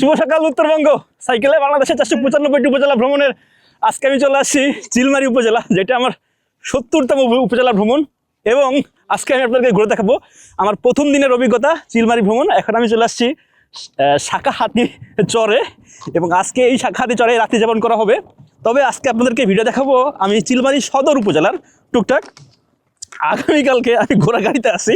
শুভ সকাল উত্তরবঙ্গ। সাইকেলে বাংলাদেশের চারশো পঁচানব্বইটি উপজেলা ভ্রমণের আজকে আমি চলে আসছি চিলমারি উপজেলা যেটা আমার সত্তরতম উপ- উপজেলা ভ্রমণ। এবং আজকে আমি আপনাদেরকে ঘুরে দেখাবো আমার প্রথম দিনের অভিজ্ঞতা চিলমারি ভ্রমণ। এখন আমি চলে আসছি আহ, শাখাহাতি চরে। এবং আজকে এই শাখাহাতি চরে রাত্রি যাপন করা হবে। তবে আজকে আপনাদেরকে ভিডিও দেখাবো আমি চিলমারি সদর উপজেলার টুকটাক। আগামীকালকে আমি ঘোড়া গাড়িতে আসি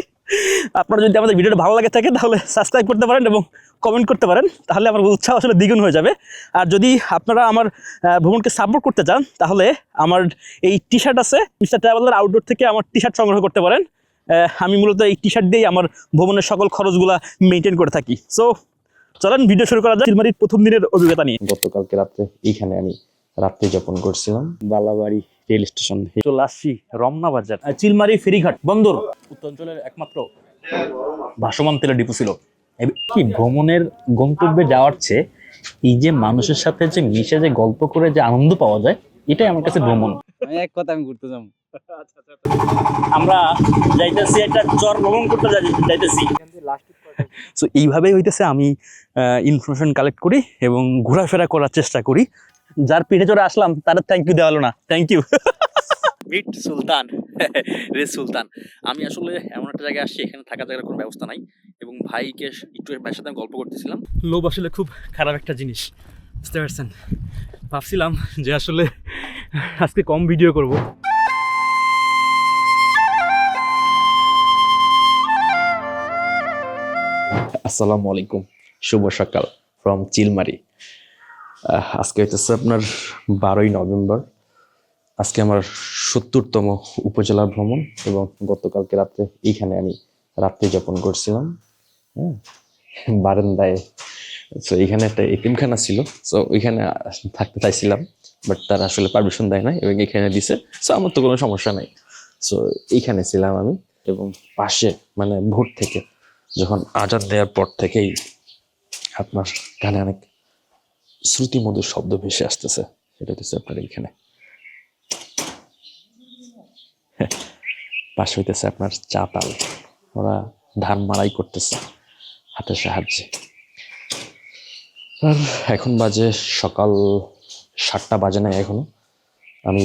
আপনারা যদি আমাদের ভিডিওটা ভালো লাগে থাকে তাহলে সাবস্ক্রাইব করতে পারেন এবং কমেন্ট করতে পারেন তাহলে আমার উৎসাহ আসলে দ্বিগুণ হয়ে যাবে। আর যদি আপনারা আমার আহ, ভ্রমণকে সাপোর্ট করতে চান তাহলে আমার এই টি শার্ট আছে মিস্টার ট্রাভেলার আউটডোর থেকে আমার টি শার্ট সংগ্রহ করতে পারেন। আহ, আমি মূলত এই টি শার্ট দিয়েই আমার ভ্রমণের সকল খরচগুলা মেনটেন করে থাকি। সো চলেন ভিডিও শুরু করা যায় চিলমারির প্রথম দিনের অভিজ্ঞতা নিয়ে। গতকালকে রাত্রে এইখানে আমি রাত্রি যাপন করছিলাম। বালাবাড়ি রেল স্টেশন চলে আসছি রমনা বাজার। চিলমারি ফেরিঘাট বন্দর। উত্তরাঞ্চলের একমাত্র ভাসমান তেলের ডিপো ছিল। কি ভ্রমণের গন্তব্যে যাওয়ার চেয়ে এই যে মানুষের সাথে যে মিশে যে গল্প করে যে আনন্দ পাওয়া যায় এটাই আমার কাছে ভ্রমণ। এক কথা আমি ঘুরতে যাব। আমরা যাইতেছি একটা চর ভ্রমণ করতে যাই- যাইতেছি। সো এইভাবেই হইতেছে আমি ইনফরমেশন কালেক্ট করি এবং ঘোরাফেরা করার চেষ্টা করি। যার পিঠে চড়ে আসলাম তার থ্যাংক ইউ দেওয়া হলো না। থ্যাংক ইউ মিট সুলতান। রে সুলতান। আমি আসলে এমন একটা জায়গায় আসছি এখানে থাকা জায়গার কোনো ব্যবস্থা নাই এবং ভাইকে একটু ভাইয়ের সাথে আমি গল্প করতেছিলাম। লোভ আসলে খুব খারাপ একটা জিনিস বুঝতে পারছেন? ভাবছিলাম যে আসলে আজকে কম ভিডিও করব। আসসালামু আলাইকুম। শুভ সকাল ফ্রম চিলমারি। আজকে হইতেছে আপনার বারোই নভেম্বর। আজকে আমার সত্তরতম উপজেলা ভ্রমণ এবং গতকালকে রাত্রে এইখানে আমি রাত্রি যাপন করছিলাম হ্যাঁ? বারান্দায়। সো এখানে একটা এতিমখানা ছিল। সো ওইখানে থাকতে চাইছিলাম বাট তারা আসলে পারমিশন দেয় না এবং এখানে দিছে। সো আমার তো কোনো সমস্যা নাই। সো এইখানে ছিলাম আমি এবং পাশে মানে ভোর থেকে, যখন আজাদ দেওয়ার পর থেকেই আপনার গানে অনেক শ্রুতিমধুর শব্দ ভেসে আসতেছে। সেটা হচ্ছে আপনার এইখানে। পাশে হইতেছে আপনার চাতাল। ওরা ধান মাড়াই করতেছে হাতের সাহায্যে। আর এখন বাজে সকাল সাতটা বাজে নাই এখনও। আমি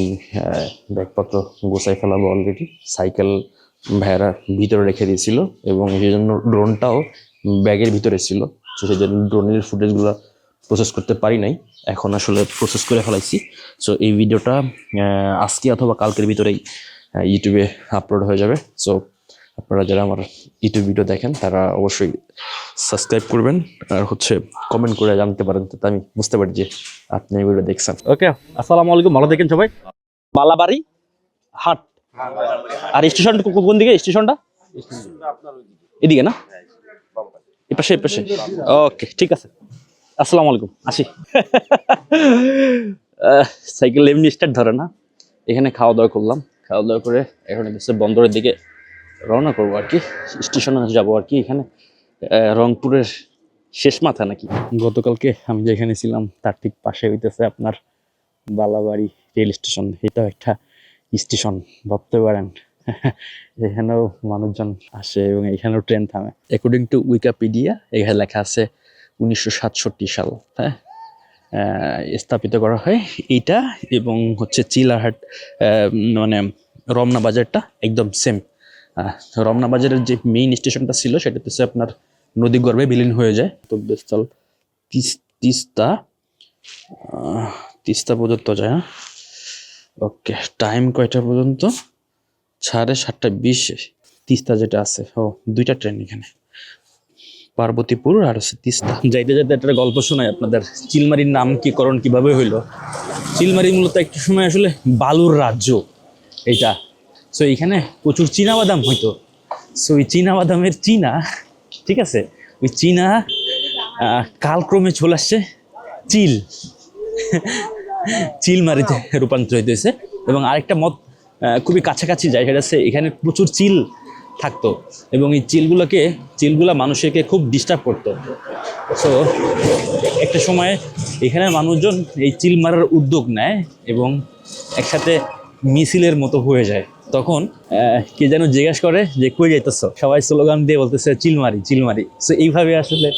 ব্যাগপত্র গোছাই ফেলাবো অলরেডি সাইকেল ভাইয়ারা ভিতরে রেখে দিয়েছিল এবং সেই জন্য ড্রোনটাও ব্যাগের ভিতরে ছিল। তো সেই জন্য ড্রোনের ফুটেজগুলো প্রসেস করতে পারি নাই। এখন আসলে প্রসেস করে ফেলাইছি। সো এই ভিডিওটা আজকে অথবা কালকের ভিতরেই ইউটিউবে আপলোড হয়ে যাবে। সো আপনারা যারা আমার ইউটিউব ভিডিও দেখেন, তারা অবশ্যই সাবস্ক্রাইব করবেন। আর হচ্ছে কমেন্ট করে জানতে পারেন, তাতে আমি বুঝতে পারি যে আপনি ভিডিও দেখছেন। ওকে আসসালামু আলাইকুম, ভালো দেখেন সবাই? বালাবাড়ি হাট। আর স্টেশন কোন দিকে? স্টেশনটা এদিকে না? এ পাশে এ পাশে। ওকে ঠিক আছে। আসসালামু আলাইকুম, আসি। সাইকেল এমনি স্টার্ট ধরে না। এখানে খাওয়া দাওয়া করলাম। খাওয়া দাওয়া করে এখন হচ্ছে বন্দরের দিকে রওনা করব আর কি। স্টেশনে যাব আর কি এখানে। রংপুরের শেষ মাথা নাকি? গতকালকে আমি যেখানে ছিলাম তার ঠিক পাশে হইতেছে আপনার বালাবাড়ি রেল স্টেশন। এটাও একটা স্টেশন ভাবতে পারেন। এখানেও মানুষজন আসে এবং এখানেও ট্রেন থামে। অ্যাকর্ডিং টু উইকিপিডিয়া এখানে লেখা আছে উনিশশো সাতষট্টি সাল হ্যাঁ? স্থাপিত করা হয়। এইটা এবং হচ্ছে চিলাহাট মানে রমনা বাজারটা একদম সেম রমনা বাজারের যে মেইন স্টেশনটা ছিল সেটা হচ্ছে আপনার নদী গর্ভে বিলীন হয়ে যায়। গন্তব্যস্থল তিস- তিস্তা তিস্তা পর্যন্ত যায় হ্যাঁ? ওকে টাইম কয়টা পর্যন্ত? সাড়ে সাতটা বিশ। তিস্তা যেটা আছে, ও, দুইটা ট্রেন এখানে। পার্বতীপুর আর হচ্ছে তিস্তা যাইতে যাইতে একটা গল্প শোনাই আপনাদের। চিলমারির নামকীকরণ কীভাবে হইল? চিলমারি মূলত একটা সময় আসলে বালুর রাজ্য এটা সো এখানে প্রচুর বাদাম হইতো। সো ওই বাদামের চীনা, ঠিক আছে? ওই চীনা কালক্রমে চলে আসছে চিল। চিলমারিতে রূপান্তরিত হয়েছে এবং আরেকটা মত খুবই কাছাকাছি জায়গাটা হচ্ছে এখানে প্রচুর চিল থাকতো এবং এই চিলগুলোকে, চিলগুলা মানুষকে খুব ডিস্টার্ব করতো। সো একটা সময় এখানে মানুষজন এই চিল মারার উদ্যোগ নেয় এবং একসাথে মিছিলের মতো হয়ে যায়। তখন কে যেন জিজ্ঞাসা করে যে, কই যাইতেছ? সবাই স্লোগান দিয়ে বলতেছে চিলমারি চিলমারি সো এইভাবে আসলে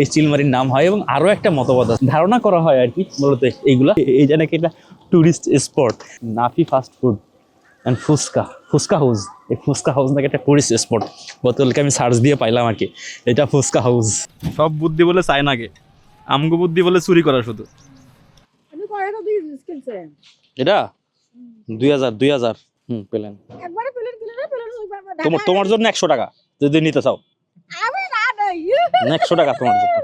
এই চিলমারির নাম হয় এবং আরও একটা মতবাদ আছে। ধারণা করা হয় আর কি, মূলত এইগুলা। এই যে নাকি এটা tourist spot Nafi fast food and fuchka fuchka house এই ফুচকা হাউস নাকি একটা টুরিস্ট স্পট গতকালকে আমি সার্চ দিয়ে পাইলাম আর কি। এটা ফুচকা হাউস সব বুদ্ধি বলে চায় নাকে আমগো বুদ্ধি বলে চুরি করা শুধু। এটা? দুই হাজার দুই হাজার। হুম পেলেন। তোমার তোমার জন্য একশো টাকা। যদি নিতে চাও। একশো টাকা তোমার জন্য।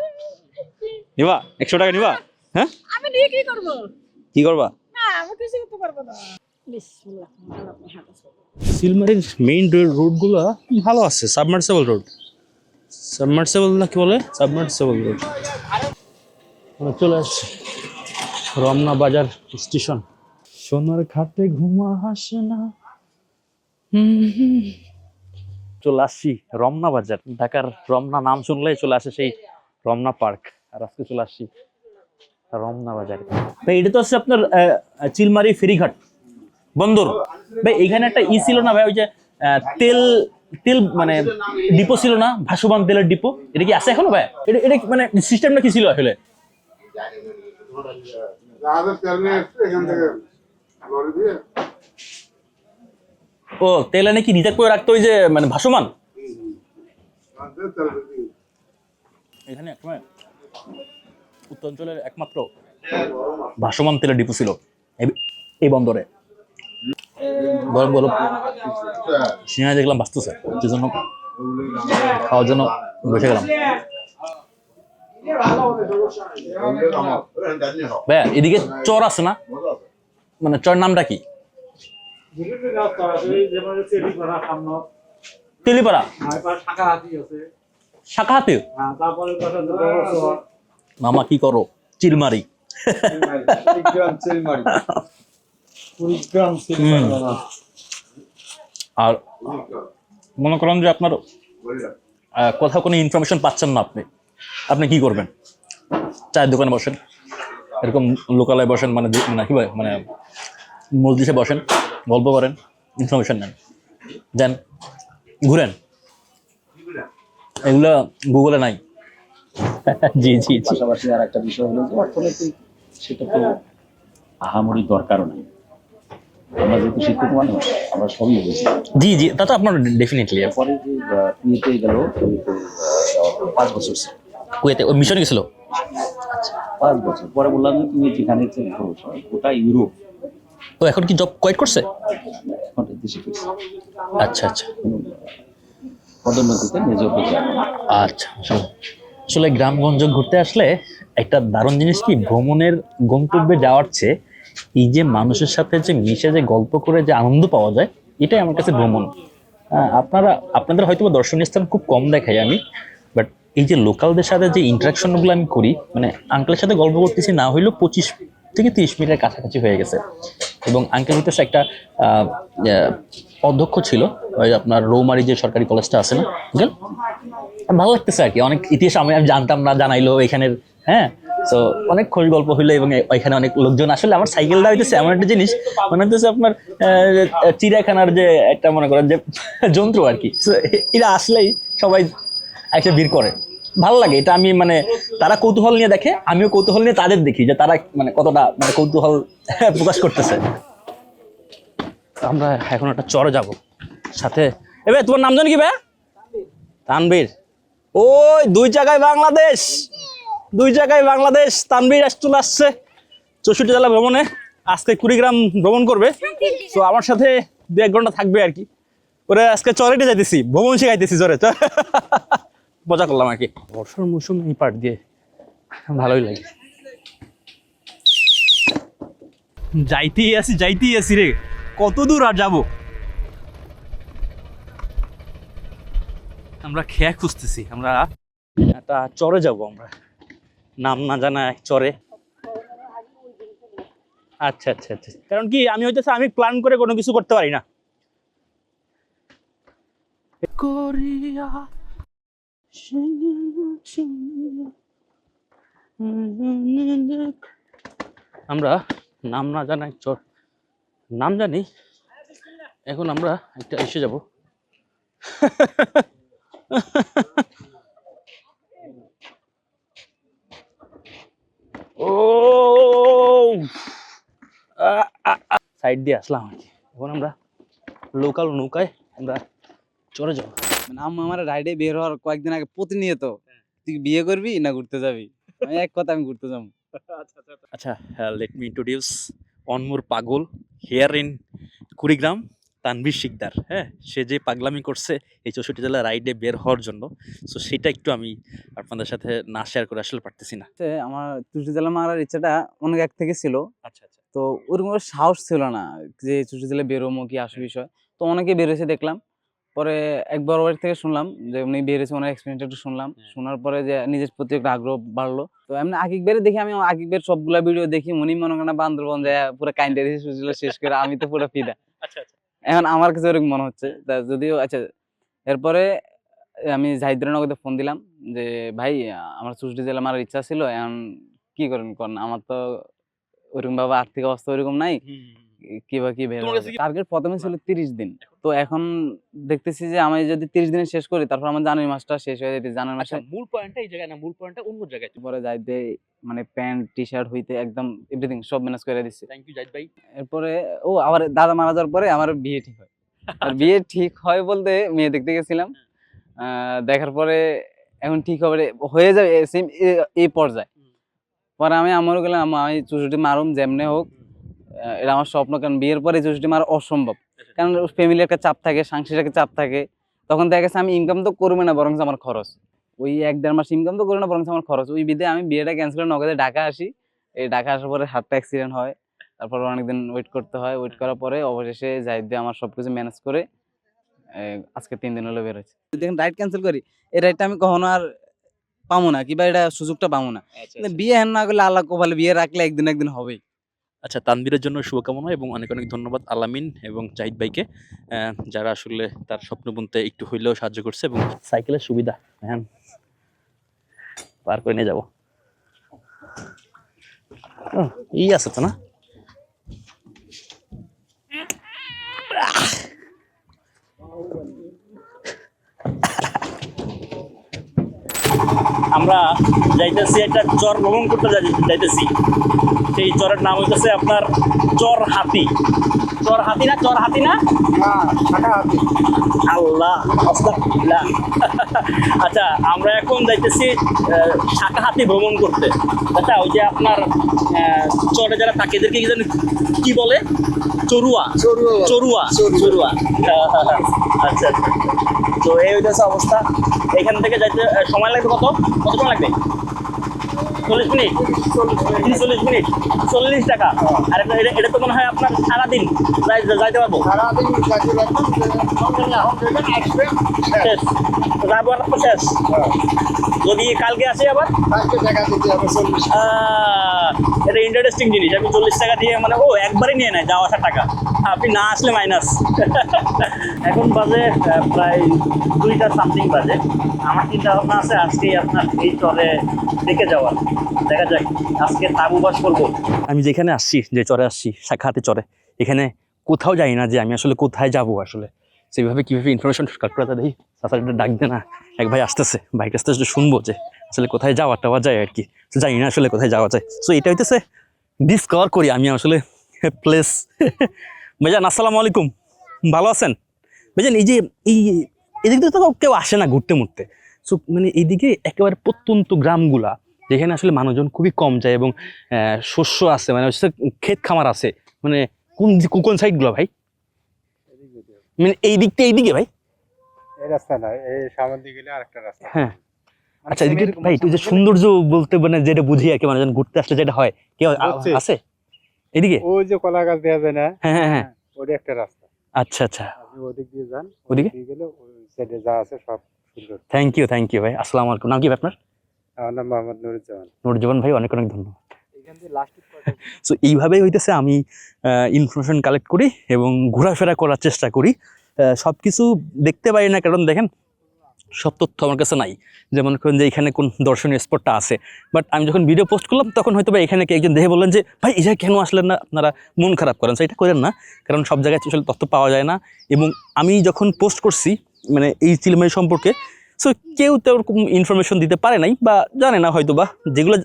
নিবা? একশো টাকা নিবা? হ্যাঁ? আমি নিয়ে কি করব? কি করবা? না আমি কিছু করতে পারব না। সিলমারির মেইন রোডগুলো ভালো আছে সাবমার্সেবল রোড সাবমার্সেবল না কি বলে? সাবমার্সেবল রোড চলে আসছে রমনা বাজার স্টেশন। সোনার ঘাটে ঘুমা আসে না। চলে আসছি রমনা বাজার, ঢাকার রমনা নাম শুনলেই চলে আসে সেই রমনা পার্ক। আর আজকে চলে আসছি রমনা বাজারে। এটা তো হচ্ছে আপনার চিলমারি ফেরিঘাট। বন্দর। ভাই, এখানে একটা ই ছিল না, ভাই, ওই যে তেল তেল মানে ডিপো ছিল না? ভাসমান তেলের ডিপো। এটা কি আছে এখনও, ভাই? এটা এটা মানে সিস্টেমটা কি ছিল আসলে? ও, তেল এনে কি রিজার্ভ করে রাখতো ওই যে মানে ভাসমান এখানে একসময় উত্তরাঞ্চলের একমাত্র ভাসমান তেলের ডিপো ছিল। এই বন্দরে। গরম গরম সিনেমা দেখলাম বাঁচতেছে যে জন্য খাওয়ার জন্য বসে গেলাম। ভাইয়া এদিকে চর আছে না? মানে চর নামটা কি? তেলিপাড়া শাখাহাতি। মামা কি করো চিলমারি আর মনে করেন যে আপনার আহ, কোথাও কোনো ইনফরমেশন পাচ্ছেন না আপনি। আপনি কি করবেন? চায়ের দোকানে বসেন। এরকম লোকালয়ে বসেন মানে মানে কি মানে মসজিদে বসেন গল্প করেন ইনফরমেশন নেন। দেন ঘুরেন। এগুলো গুগলে নাই। জি জি জি। পাশাপাশি আর একটা বিষয় হলো অর্থনৈতিক সেটা তো আহামরি দরকারও নেই। আমরা যেহেতু শিক্ষিত মানুষ আমরা সবই বুঝি জি জি তা তো আপনার ডেফিনেটলি পরে যে গেল পাঁচ বছর ছিল। কুয়েতে ওই মিশনে গেছিল? পাঁচ বছর। পরে বললাম যে তুমি যেখানে গোটা ইউরোপ। তো এখন কি জব কোয়াইট করছে? আচ্ছা আচ্ছা। পদোন্নতিতে মেজর আচ্ছা আসলে আসলে গ্রামগঞ্জ ঘুরতে আসলে একটা দারুণ জিনিস কি? ভ্রমণের গন্তব্যে যাওয়ার চেয়ে এই যে মানুষের সাথে যে মিশে যে গল্প করে যে আনন্দ পাওয়া যায় এটাই আমার কাছে ভ্রমণ। আহ, আপনারা আপনাদের হয়তো দর্শনীয় স্থান খুব কম দেখাই আমি বাট এই যে লোকালদের সাথে যে ইন্টারাকশনগুলো আমি করি মানে আঙ্কেলের সাথে গল্প করতেছি না হইলেও পঁচিশ থেকে তিরিশ মিনিটের কাছাকাছি হয়ে গেছে। এবং আঙ্কেল হইতেছে একটা অধ্যক্ষ ছিল ওই আপনার রৌমারি যে সরকারি কলেজটা আছে না আঙ্কেল ভালো লাগতেছে আর কি অনেক ইতিহাস আমি আমি জানতাম না জানাইলো এখানের হ্যাঁ? তো অনেক খোঁজ গল্প হইল এবং ওইখানে অনেক লোকজন আসলে আমার সাইকেলটা হইতেছে এমন একটা জিনিস। মনে হইতেছে আপনার চিড়িয়াখানার যে একটা মনে করেন যে যন্ত্র আর কি। এরা আসলেই সবাই এসে ভিড় করে। ভালো লাগে, এটা আমি মানে তারা কৌতূহল নিয়ে দেখে, আমিও কৌতূহল নিয়ে তাদের দেখি যে তারা মানে কতটা মানে কৌতূহল প্রকাশ করতেছে। আমরা এখন একটা চরে যাব। সাথে এবার তোমার নাম জানি কি ভাই তানবীর ওই, দুই জায়গায় বাংলাদেশ! দুই জায়গায় বাংলাদেশ তানবীর আস চলে আসছে চৌষট্টি জেলা ভ্রমণে। আজকে কুড়িগ্রাম ভ্রমণ করবে। তো আমার সাথে দু এক ঘণ্টা থাকবে আর কি। ওরে আজকে চরেটে যাইতেছি, ভ্রমণ শিখাইতেছি চরে মজা করলাম আর কি। বর্ষার মৌসুম এই পাট দিয়ে ভালোই লাগে। যাইতেই আছি যাইতেই আছি রে। কত দূর আর যাব? আমরা খেয়া খুঁজতেছি, আমরা একটা চরে যাব আমরা। নাম না জানা এক চরে। আচ্ছা আচ্ছা আচ্ছা। কারণ কি আমি হইতেছে আমি প্ল্যান করে কোনো কিছু করতে পারি না। কোরিয়া আমরা নাম না জানা এক চর। নাম জানি এখন আমরা একটা এসে যাব ও সাইড দিয়ে আসলাম আর কি। এখন আমরা লোকাল নৌকায় আমরা চলে যাব। মানে আম্মু আমার রাইডে বের হওয়ার কয়েকদিন আগে প্রতিনিয়ত তুই বিয়ে করবি না ঘুরতে যাবি? এক কথা আমি ঘুরতে যাব। আচ্ছা লেট মি ইন্ট্রোডিউস অনমুর পাগল হেয়ার ইন কুড়িগ্রাম। তানভীর শিকদার হ্যাঁ? সে যে পাগলামি করছে এই চৌষট্টি জেলা রাইডে বের হওয়ার জন্য। সো সেটা একটু আমি আপনাদের সাথে না শেয়ার করে আসলে পারতেছি না। আমার চুষি জেলা মারার ইচ্ছাটা অনেক এক থেকে ছিল। আচ্ছা আচ্ছা। তো ওরকম সাহস ছিল না যে চুষি জেলা বেরোমো কি আসে বিষয়। তো অনেকে বেরোছে দেখলাম। পরে একবার ওর থেকে শুনলাম যে উনি বেরিয়েছে ওনার এক্সপিরিয়েন্স একটু শুনলাম। হ্যাঁ। শোনার পরে যে নিজের প্রতি একটা আগ্রহ বাড়লো। তো এমনি আকিক বেরে দেখি আমি আকিক বের সবগুলা ভিডিও দেখি উনি মনে করেন বান্দরবন যায় পুরো কাইন্ডে শেষ করে আমি তো পুরো ফিদা। আচ্ছা আচ্ছা। এখন আমার কাছে ওরকম মনে হচ্ছে। যদিও আচ্ছা এরপরে আমি জাহিদুর ফোন দিলাম যে, ভাই, আমার সুষ্ঠু জেলা আমার ইচ্ছা ছিল, এখন কি করেন? করেন আমার তো ওরকম ভাবে আর্থিক অবস্থা ওরকম নাই। কি বা কি বের টার্গেট প্রথমে ছিল তিরিশ দিন। তো এখন দেখতেছি যে আমি যদি তিরিশ দিনে শেষ করি তারপর আমার জানুয়ারি মাসটা শেষ হয়ে যেতে জানুয়ারি আচ্ছা মাসে মূল পয়েন্টটা এই জায়গায় না মূল পয়েন্টটা অন্য জায়গায়। পরে যাইতে মানে প্যান্ট টি শার্ট হইতে একদম এভরিথিং সব ম্যানেজ করে দিচ্ছে থ্যাংক ইউ জাহিদ ভাই। এরপরে ও আবার দাদা মারা যাওয়ার পরে আমার বিয়ে ঠিক হয়। আর বিয়ে ঠিক হয় বলতে মেয়ে দেখতে গেছিলাম। আহ, দেখার পরে এখন ঠিক হবে হয়ে যাবে সেম এই পর্যায়ে। পরে আমি আমারও গেলাম আমি চুষুটি মারুম যেমনে হোক। এটা আমার স্বপ্ন কারণ বিয়ের পরে চুষুটি মারা অসম্ভব। কারণ ফ্যামিলির একটা চাপ থাকে সাংসারিক একটা চাপ থাকে। তখন দেখা গেছে আমি ইনকাম তো করব না বরং আমার খরচ। ওই এক দেড় মাস ইনকাম তো করব না বরং আমার খরচ। ওই বিদে আমি বিয়েটা ক্যান্সেল করে নগদে ঢাকা আসি। এই ঢাকা আসার পরে হাতটা অ্যাক্সিডেন্ট হয়। তারপর অনেকদিন ওয়েট করতে হয়। ওয়েট করার পরে অবশেষে জাহিদ দিয়ে আমার সবকিছু ম্যানেজ করে আজকে তিন দিন হলো বেরোচ্ছে যদি রাইড ক্যান্সেল করি এই রাইডটা আমি কখনো আর পাবো না কিংবা এটা সুযোগটা পাবো না। বিয়ে হ্যান না করলে আল্লাহ কোপালে বিয়ে রাখলে একদিন একদিন হবেই। আচ্ছা তানবিরের জন্য শুভকামনা এবং অনেক অনেক ধন্যবাদ আলামিন এবং জাহিদ ভাইকে। যারা আসলে তার স্বপ্ন বুনতে একটু হইলেও সাহায্য করছে এবং সাইকেলের সুবিধা হ্যাঁ। পার করে নিয়ে যাব। ই আছে তো না? আমরা যাইতেছি একটা চর ভ্রমণ করতে যাই- যাইতেছি। সেই চরের নাম হইতেছে আপনার চর হাতি। চর হাতি না? চর হাতি না? আল্লাহ। আচ্ছা আমরা এখন যাইতেছি শাখা হাতি ভ্রমণ করতে। আচ্ছা ওই যে আপনার চরে যারা থাকে এদেরকে কি জানি কি বলে। চড়ুয়া। চড়ুয়া। চড়ুয়া। আচ্ছা আচ্ছা। তো এই হইতেছে অবস্থা। এখান থেকে যাইতে সময় লাগবে কত? কতক্ষণ লাগবে? চল্লিশ মিনিট। তিরিশ মিনিট। চল্লিশ টাকা। আর এটা এটা- তো মনে হয় আপনার সারাদিন যাইতে পারব। শেষ। যাব আর শেষ। যদি কালকে আসি আবার? এটা ইন্টারেস্টিং জিনিস। আমি চল্লিশ টাকা দিয়ে মানে ও একবারে নিয়ে নেয় যাওয়া আসার টাকা। আপনি না আসলে মাইনাস এখন বাজে প্রায় দুইটা সামথিং বাজে। আমার চিন্তা ভাবনা আছে আজকে আপনার এই চরে দেখে যাওয়ার দেখা যাক, আজকে তাবু বাস করব। আমি যেখানে আসছি, যে চরে আসছি শাখাতে চরে, এখানে কোথাও যাই না যে আমি আসলে কোথায় যাব আসলে। সেইভাবে কীভাবে ইনফরমেশন কালেক্ট করা সাসারিটা ডাক দে না এক ভাই আসতেছে বাইক আসতে আসতে শুনব যে আসলে কোথায় যাওয়া টাওয়া যায় আর কি। জানি না আসলে কোথায় যাওয়া যায়। সো এটা হইতেছে ডিসকভার করি আমি আসলে প্লেস ভাইজান, আসসালামু আলাইকুম। ভালো আছেন? ভাইজান, এই যে, এই এদিক থেকে তো কেউ আসে না ঘুরতে মুড়তে সো মানে এইদিকে একেবারে প্রত্যন্ত গ্রামগুলা যেখানে আসলে মানুষজন খুবই কম যায় এবং শস্য আছে মানে হচ্ছে ক্ষেত খামার আছে মানে কোন কোন সাইডগুলো ভাই? মানে এই দিকটা এইদিকে ভাই? এই রাস্তা নয় এই দিকে গেলে আরেকটা রাস্তা। হ্যাঁ। আচ্ছা এদিকে ভাই তুই যে সৌন্দর্য বলতে মানে যেটা বুঝি আর কি মানুষজন ঘুরতে আসলে যেটা হয় বুঝছি। আছে? এদিকে? ওই যে কলা গাছ দেওয়া যায় না? হ্যাঁ হ্যাঁ হ্যাঁ। ওটা একটা রাস্তা। আচ্ছা আচ্ছা। ওদিক দিয়ে যান ওদিকে? গেলে ওই সাইডে যা আছে সব থ্যাংক ইউ থ্যাংক ইউ ভাই। আসসালামু আলাইকুম। নাম কি আপনার? আমার নাম মোহাম্মদ নুরুজ্জামান। নুরুজ্জামান ভাই অনেক অনেক ধন্যবাদ। সো এইভাবেই হইতেছে আমি ইনফরমেশন কালেক্ট করি এবং ঘোরাফেরা করার চেষ্টা করি। সব কিছু দেখতে পারি না কারণ দেখেন সব তথ্য আমার কাছে নাই। যেমন করেন যে এখানে কোন দর্শনীয় স্পটটা আছে। বাট আমি যখন ভিডিও পোস্ট করলাম তখন হয়তো বা এখানে কে একজন দেখে বললেন যে ভাই এই কেন আসলেন না? আপনারা মন খারাপ করেন। সেটা করেন না। কারণ সব জায়গায় আসলে তথ্য পাওয়া যায় না। এবং আমি যখন পোস্ট করছি মানে এই চিলমারি সম্পর্কে। সো কেউ তো ওরকম ইনফরমেশন দিতে পারে নাই বা জানে না হয়তো বা যেগুলো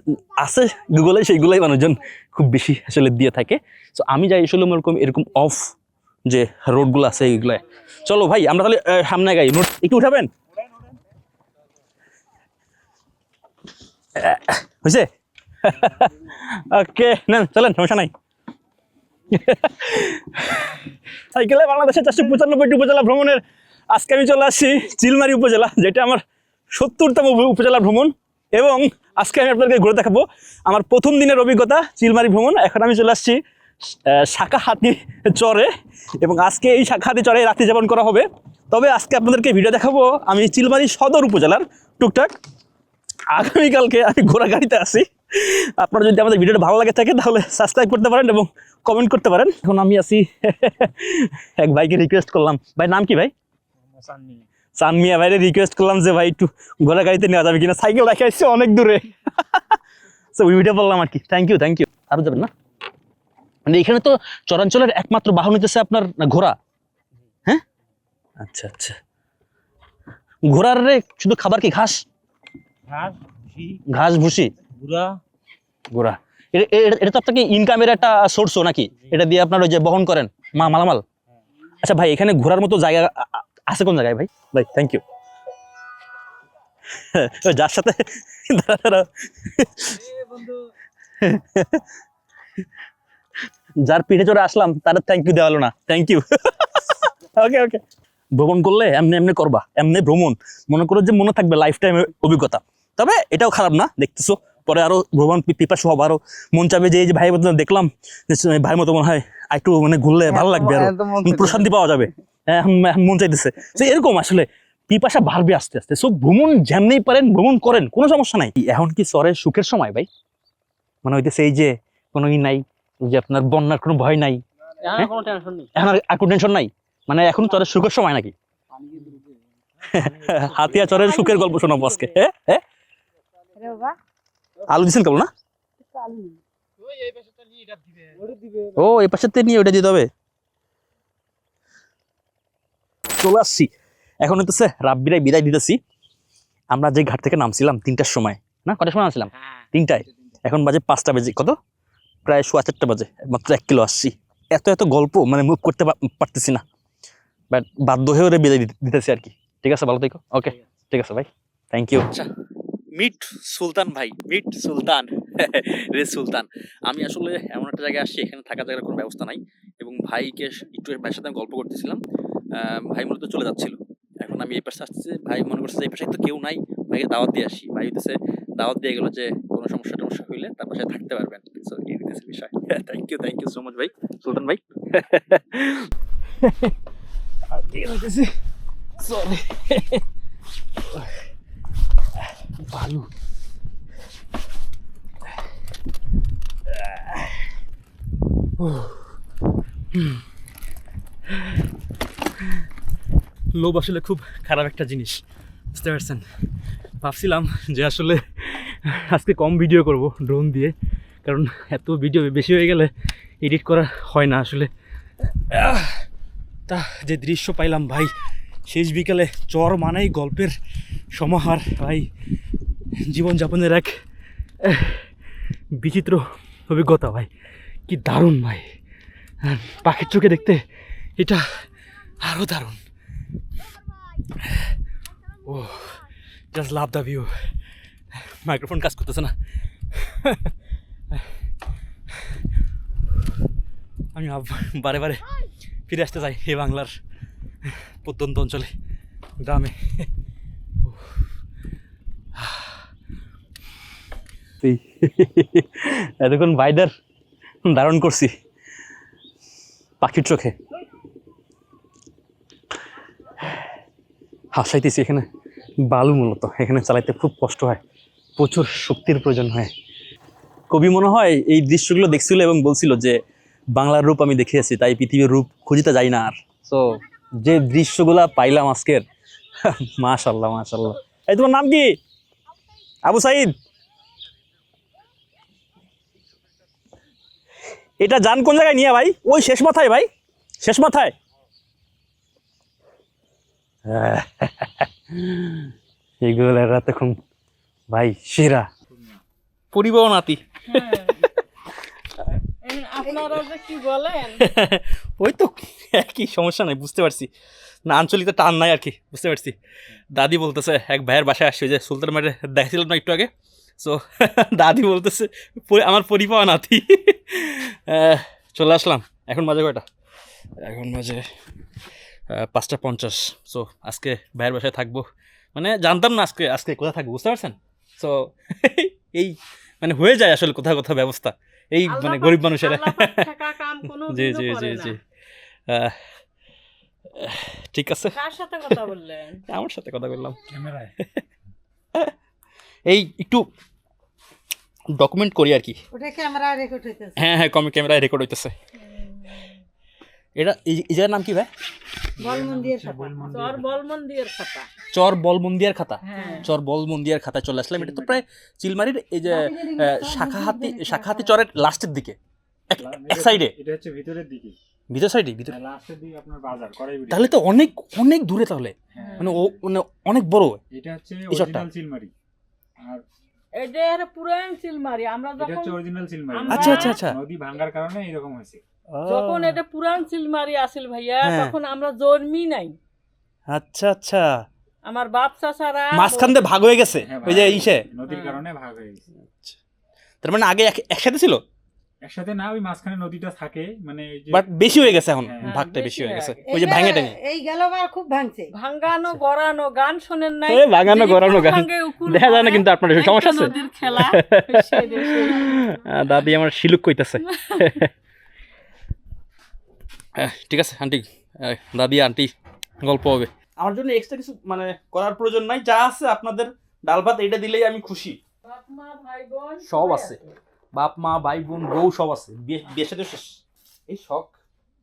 আছে গুগলে সেইগুলোই মানুষজন খুব বেশি আসলে দিয়ে থাকে। সো আমি যাই আসলে ওরকম এরকম অফ যে রোডগুলো আছে এইগুলো চলো ভাই, আমরা তাহলে সামনে গাই নোট একটু উঠাবেন? হয়েছে ওকে নেন, চলেন, সমস্যা নাই। সাইকেলে বাংলাদেশের চারশো পঁচানব্বইটি উপজেলা ভ্রমণের আজকে আমি চলে আসছি চিলমারি উপজেলা যেটা আমার সত্তরতম উপ- উপজেলা ভ্রমণ। এবং আজকে আমি আপনাদেরকে ঘুরে দেখাবো আমার প্রথম দিনের অভিজ্ঞতা চিলমারি ভ্রমণ। এখন আমি চলে আসছি আহ, শাখাহাতি চরে। এবং আজকে এই শাখাহাতি চরে রাত্রি যাপন করা হবে। তবে আজকে আপনাদেরকে ভিডিও দেখাবো আমি চিলমারি সদর উপজেলার টুকটাক। আগামীকালকে আমি ঘোড়া গাড়িতে আসি আপনারা যদি আমাদের ভিডিওটা ভালো লাগে থাকে তাহলে সাবস্ক্রাইব করতে পারেন এবং কমেন্ট করতে পারেন। এখন আমি আসি এক ভাইকে রিকোয়েস্ট করলাম। ভাই নাম কি ভাই? ভাইরে রিকোয়েস্ট করলাম যে ভাই একটু ঘোড়া গাড়িতে নেওয়া যাবে কিনা? সাইকেল রেখে আসছে অনেক দূরে। ওই বললাম আর কি। থ্যাংক ইউ থ্যাংক ইউ আরও যাবেন না? মানে এখানে তো চরাঞ্চলের একমাত্র বাহন হইতেছে আপনার ঘোড়া? হ্যাঁ? আচ্ছা আচ্ছা। ঘোড়ার রে শুধু খাবার কি ঘাস? ঘাস ভুসি। গোড়া। এটা তো আপনাকে ইনকামের একটা সোর্সও নাকি? এটা দিয়ে আপনার ওই যে বহন করেন মা মালামাল? আচ্ছা ভাই এখানে ঘোরার মতো জায়গা আছে কোন জায়গায় ভাই? ভাই থ্যাংক ইউ যার সাথে। যার পিঠে চড়ে আসলাম তার থ্যাংক ইউ দেওয়া হলো না। থ্যাংক ইউ ওকে ওকে ভ্রমণ করলে এমনি এমনি করবা এমনি ভ্রমণ। মনে করো যে মনে থাকবে লাইফ টাইম অভিজ্ঞতা। তবে এটাও খারাপ না দেখতেছো। পরে আরও ভ্রমণ পিপাসু হব আরও মন চাবে যে এই যে ভাইয়ের মতো দেখলাম ভাই মতো মনে হয় একটু মানে ঘুরলে ভালো লাগবে আরও। মন। প্রশান্তি পাওয়া যাবে। এখন এখন মন চাইতেছে। তো এরকম আসলে পিপাসা বাড়বে আস্তে আস্তে। সব ভ্রমণ যেমনি পারেন ভ্রমণ করেন কোনো সমস্যা নাই। এখন কি সরের সুখের সময় ভাই? মানে হইতেছে এই যে কোনো ই নাই যে আপনার বন্যার কোনো ভয় নাই। হ্যাঁ? এখন আর- কোনো টেনশন নাই? মানে এখন চরের সুখের সময় নাকি? হাতিয়া চরের সুখের গল্প শোনাবো আজকে। হ্যাঁ হ্যাঁ? আলু দিচ্ছেন কেমন না? ও এই পাশেতে নিয়ে ওটা দিতে হবে? চলে আসছি। এখন হইতেছে রাব্বিরাই বিদায় দিতেছি। আমরা যে ঘাট থেকে নামছিলাম তিনটার সময় না? কটার সময় নামছিলাম? তিনটায়। এখন বাজে পাঁচটা বাজে কত? প্রায় সোয়া চারটা বাজে মাত্র এক কিলো আসছি। এত এত গল্প মানে মুভ করতে পারতেছি না। বাট বাধ্য হয়ে ওরে বিদায় দিতেছি আর কি। ঠিক আছে ভালো থেকো। ওকে ঠিক আছে। ভাই। থ্যাংক ইউ আচ্ছা মিট সুলতান ভাই মিট সুলতান। রে সুলতান আমি আসলে এমন একটা জায়গায় আসছি এখানে থাকা জায়গার কোনো ব্যবস্থা নাই। এবং ভাইকে একটু ভাইয়ের সাথে আমি গল্প করতেছিলাম। ভাই মূলত চলে যাচ্ছিল। এখন আমি এই পাশে আসতেছি, ভাই মনে করছে যে এই পাশে তো কেউ নাই, ভাইকে দাওয়াত দিয়ে আসি। ভাই হইতেছে, দাওয়াত দিয়ে গেলো যে কোনো সমস্যা টমস্যা হইলে তার পাশে থাকতে পারবেন সো এই হইতেছে বিষয়। Thank you thank you so much ভাই। সুলতান ভাই। সরি ভালো লোভ আসলে খুব খারাপ একটা জিনিস, বুঝতে পারছেন? ভাবছিলাম যে আসলে আজকে কম ভিডিও করব ড্রোন দিয়ে, কারণ এত ভিডিও বেশি হয়ে গেলে এডিট করা হয় না আসলে। তা যে দৃশ্য পাইলাম ভাই, শেষ বিকালে চর মানেই গল্পের সমাহার, ভাই। জীবনযাপনের এক বিচিত্র অভিজ্ঞতা ভাই, কি দারুণ ভাই। পাখির চোখে দেখতে এটা আরও দারুণ। ও just love the view microphone কাজ করতেছে না। আমি বারে বারে ফিরে আসতে চাই এই বাংলার প্রত্যন্ত অঞ্চলে, গ্রামে। এতক্ষণ ভাইদার ধারণ করছি পাখির চোখে। হাসাইতেছি এখানে। বালু মূলত, এখানে চালাইতে খুব কষ্ট হয়, প্রচুর শক্তির প্রয়োজন হয়। কবি মনে হয় এই দৃশ্যগুলো দেখছিল এবং বলছিল যে, বাংলার রূপ আমি দেখিয়েছি, তাই পৃথিবীর রূপ খুঁজিতে যাই না আর। সো যে দৃশ্যগুলা পাইলাম আজকের, মাশাল্লাহ মাশাল্লাহ। এই তোমার নাম কি? আবু সাইদ। এটা যান কোন জায়গায় নিয়ে ভাই? ওই শেষ মাথায় ভাই, শেষ মাথায়। এগুলো তখন ভাই সেরা। পরিবহন আতি আপনারা যে কি বলেন? ওই তো একই সমস্যা নাই বুঝতে পারছি। না আঞ্চলিক তো টান নাই আর কি বুঝতে পারছি। দাদি বলতেছে এক ভাইয়ের বাসায় আসছে যে সুলতান মাঠে দেখছিলাম না একটু আগে। সো দাদি বলতেছে আমার পরিবহন আতি আহ, চলে আসলাম। এখন মাঝে কয়টা? এখন মাঝে পাঁচটা পঞ্চাশ। সো আজকে ভাইয়ের বাসায় থাকব। মানে জানতাম না আজকে আজকে কোথায় থাকব বুঝতে পারছেন? সো এই মানে হয়ে যায় আসলে কোথাও কোথাও ব্যবস্থা। এই মানে গরিব মানুষের। জি জি জি জি। ঠিক আছে। কার সাথে কথা বললেন? আমার সাথে কথা বললাম। ক্যামেরায়। এই একটু ডকুমেন্ট করি আর কি। ওটা ক্যামেরা রেকর্ড হইতেছে। হ্যাঁ হ্যাঁ কমে ক্যামেরায় রেকর্ড হইতেছে। এটা এই জায়গার নাম কি ভাই? চর খাতা। চর বলমন্দিয়ার খাতা। হ্যাঁ। চর বলমন্দিয়ার খাতায় চলে আসলাম। এটা তো প্রায় চিলমারির এই যে শাখাহাতি শাখাহাতি চরের লাস্টের দিকে। এক- সাইডে এটা হচ্ছে ভিতরের দিকে। ভিতর সাইডে ভিতর লাস্টের দিকে আপনার বাজার করাই তাহলে তো অনেক অনেক দূরে তাহলে। মানে ও মানে অনেক বড়। এটা হচ্ছে অরিজিনাল চিলমারি। আর এটা এর পুরান চিলমারি। আমরা এটা হচ্ছে অরিজিনাল চিলমারি। আচ্ছা আচ্ছা আচ্ছা। নদী ভাঙার কারণে এরকম হয়েছে। যখন এটা পুরান চিলমারি আসিল ভাইয়া হ্যাঁ। তখন আমরা জন্মি নাই। আচ্ছা আচ্ছা। আমার বাপ চাচারা মাঝখান দিয়ে ভাগ হয়ে গেছে হ্যাঁ, ওই যে ইসে। নদীর। কারণে ভাগ হয়ে গেছে। তার মানে আগে একসাথে ছিল? একসাথে না ওই মাঝখানে নদীটা থাকে মানে বাট বেশি হয়ে গেছে এখন হ্যাঁ, ভাগটা বেশি হয়ে গেছে। ওই যে ভাঙে টাঙে। এই গেল গেলবার খুব ভাঙছে। ভাঙ্গানো গড়ানো গান শোনেন নাই। এ, ভাঙানো গড়ানো গান। দেখা যায় না কিন্তু আপনার সমস্যা আছে। নদীর খেলা। সেই দেশে। আহ, দাদি আমার শিলুক কইতাছে। ঠিক আছে আন্টি। দাদি আন্টি গল্প হবে। আমার জন্য এক্সট্রা কিছু মানে করার প্রয়োজন নাই। যা আছে আপনাদের ডাল ভাত এটা দিলেই আমি খুশি। সব আছে। বাপ মা ভাই বোন বউ সব আছে। বিয়ে সাথে শেষ। এই শখ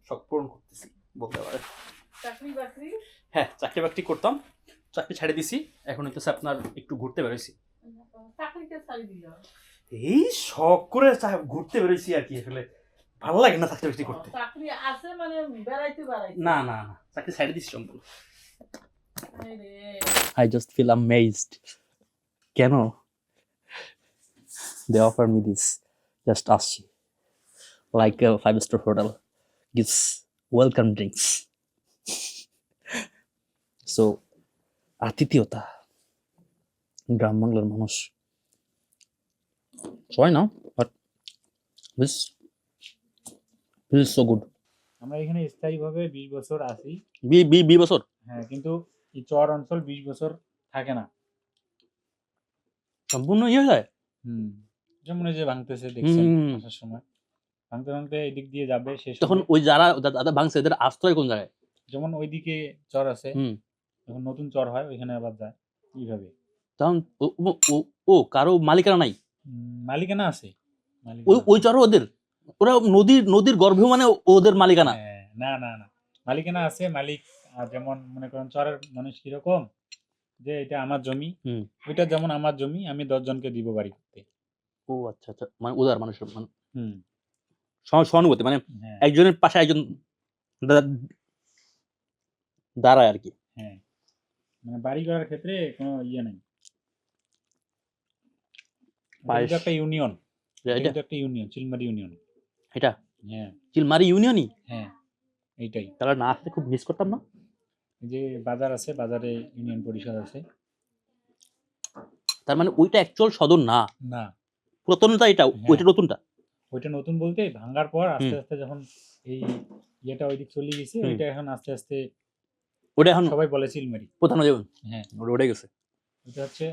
শখ পূরণ করতেছি বলতে পারে চাকরি বাকরি? হ্যাঁ চাকরি বাকরি করতাম। চাকরি ছেড়ে দিছি। এখন হইতেছে আপনার একটু ঘুরতে বেরোইছি। এই শখ করে ঘুরতে বেরোইছি আর কি আসলে। ভালো লাগে না চাকরি বাকরি করতে চাকরি আছে মানে বেড়াইতে বেড়াইতে না না না চাকরি ছেড়ে দিছি সম্পূর্ণ I just feel amazed. কেন they offer me this just আসছি like a five star hotel gives welcome drinks so আতিথেয়তা গ্রাম বাংলার মানুষ সবাই না বাট this so good. আমরা এখানে স্থায়ীভাবে বিশ বছর আছি। বি বি বি বছর? হ্যাঁ কিন্তু এই চর অঞ্চল বিশ বছর থাকে না। সম্পূর্ণ ইয়ে হয়ে যায়? হুম যেমন এই যে ভাঙতেছে দেখছেন আসার সময়। ভাঙতে ভাঙতে এদিক দিয়ে যাবে শেষ তখন ওই যারা যারা ভাঙছে এদের আশ্রয় কোন জায়গায়? যেমন ওইদিকে চর আছে যখন নতুন চর হয় ওইখানে আবার যায় এইভাবে। তখন ও- ও- ও- ও কারও মালিকানা নাই? মালিকানা আছে। ওই ওই চরও ওদের? ওরা নদীর নদীর গর্ভে মানে ওদের মালিকানা। হ্যাঁ, না না না। মালিকানা আছে মালিক যেমন মনে করেন চরের মানুষ কীরকম যে এটা আমার জমি। ওইটা যেমন আমার জমি আমি দশ জনকে দিব বাড়ি করতে। ও আচ্ছা আচ্ছা মানে উদার মানুষের মানে হুম। সহানুভূতি মানে হ্যাঁ। একজনের পাশে একজন দাঁড়ায় আর কি। হ্যাঁ। মানে বাড়ি করার ক্ষেত্রে কোনো ইয়ে নেই। একটা ইউনিয়ন। একটা ইউনিয়ন চিলমারি ইউনিয়ন। এটা? হ্যাঁ। চিলমারি ইউনিয়নই? হ্যাঁ এইটাই। তাহলে না আসতে খুব মিস করতাম না? যে বাজার আছে বাজারে ইউনিয়ন পরিষদ আছে। তার মানে ওইটা অ্যাকচুয়াল সদর না? না। পুরাতনটা এটা হ্যাঁ। ওইটা নতুনটা? ওইটা নতুন বলতে ভাঙার পর আস্তে আস্তে যখন এই ইয়েটা ওইদিক চলে গেছে ওইটা এখন আস্তে আস্তে ওটা এখন সবাই বলে চিলমারি প্রধান যাবেন হ্যাঁ। ওটা গেছে। ওইটা হচ্ছে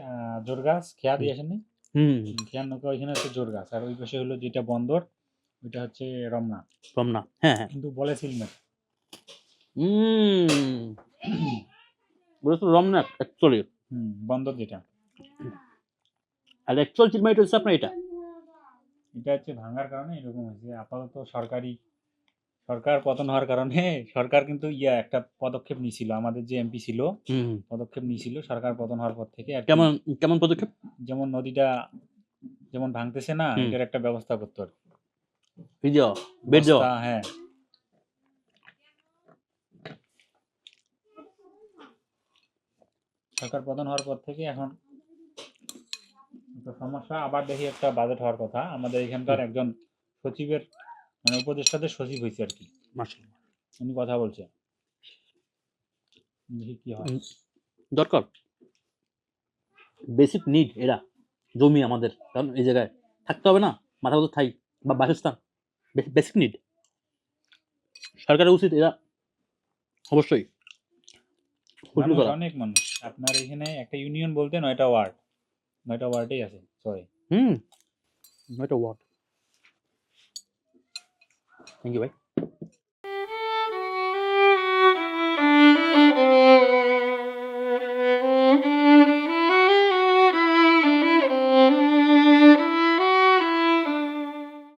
জোরগাছ খেয়া দিয়ে আসেন হুম। খেয়ার নৌকা ওইখানে হচ্ছে জোরগাছ আর ওই পাশে হলো যেটা বন্দর ওইটা হচ্ছে রমনা। কম না হ্যাঁ হ্যাঁ। কিন্তু বলে চিলমারি হুম। বলে তো রমনা অ্যাকচুয়ালি হুম বন্দর যেটা। আর অ্যাকচুয়াল চিলমারিটা হচ্ছে আপনার এটা? এটা হচ্ছে ভাঙার কারণে এরকম হয়েছে। আপাতত সরকারি সরকার পতন হওয়ার কারণে সরকার কিন্তু ইয়া একটা পদক্ষেপ নিয়েছিল আমাদের যে এমপি ছিল পদক্ষেপ নিয়েছিল সরকার পতন হওয়ার পর থেকে কেমন কেমন পদক্ষেপ? যেমন নদীটা যেমন ভাঙতেছে না এটার একটা ব্যবস্থা করতে হবে বস্তা, হ্যাঁ। সরকার পতন হওয়ার পর থেকে এখন সমস্যা। আবার দেখি একটা বাজেট হওয়ার কথা। আমাদের এখানকার একজন সচিবের মানে উপদেষ্টাদের সচিব হয়েছে আর কি। উনি কথা বলছে। দেখি কি হয়। দরকার। বেসিক নিড এরা। জমি আমাদের। কারণ এই জায়গায় থাকতে হবে না। মাথা মতো থাই। বা বাসস্থান। বেসিক নিড সরকারের উচিত এরা অবশ্যই অনেক মানুষ। আপনার এখানে একটা ইউনিয়ন বলতে নয়টা ওয়ার্ড নয়টা ওয়ার্ডেই আছে সরি হুম নয়টা ওয়ার্ড থ্যাংক ইউ ভাই